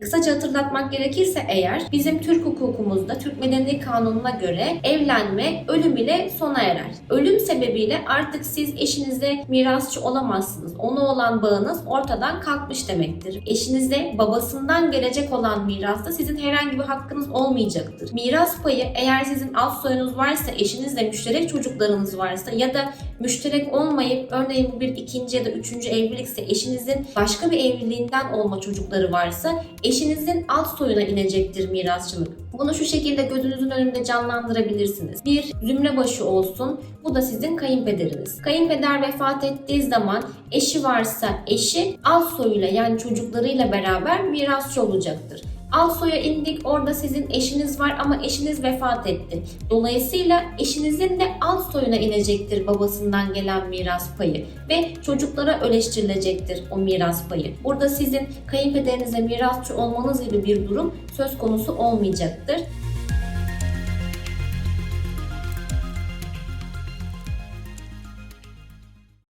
Kısaca hatırlatmak gerekirse eğer bizim Türk hukukumuzda Türk Medeni Kanunu'na göre evlenme ölüm ile sona erer. Ölüm sebebiyle artık siz eşinize mirasçı olamazsınız. Ona olan bağınız ortadan kalkmış demektir. Eşinize babasından gelecek olan mirasta sizin herhangi bir hakkınız olmayacaktır. Miras payı eğer sizin alt soyunuz varsa, eşinizle müşterek çocuklarınız varsa ya da müşterek olmayıp örneğin bu bir ikinci ya da üçüncü evlilikse eşinizin başka bir evliliğinden olma çocukları varsa eşinizin alt soyuna inecektir mirasçılık. Bunu şu şekilde gözünüzün önünde canlandırabilirsiniz. Bir zümre başı olsun. Bu da sizin kayınpederiniz. Kayınpeder vefat ettiği zaman eşi varsa eşi alt soyuyla yani çocuklarıyla beraber mirasçı olacaktır. Alt soya indik orada sizin eşiniz var ama eşiniz vefat etti. Dolayısıyla eşinizin de alt soyuna inecektir babasından gelen miras payı ve çocuklara öleştirilecektir o miras payı. Burada sizin kayınpederinize mirasçı olmanız gibi bir durum söz konusu olmayacaktır.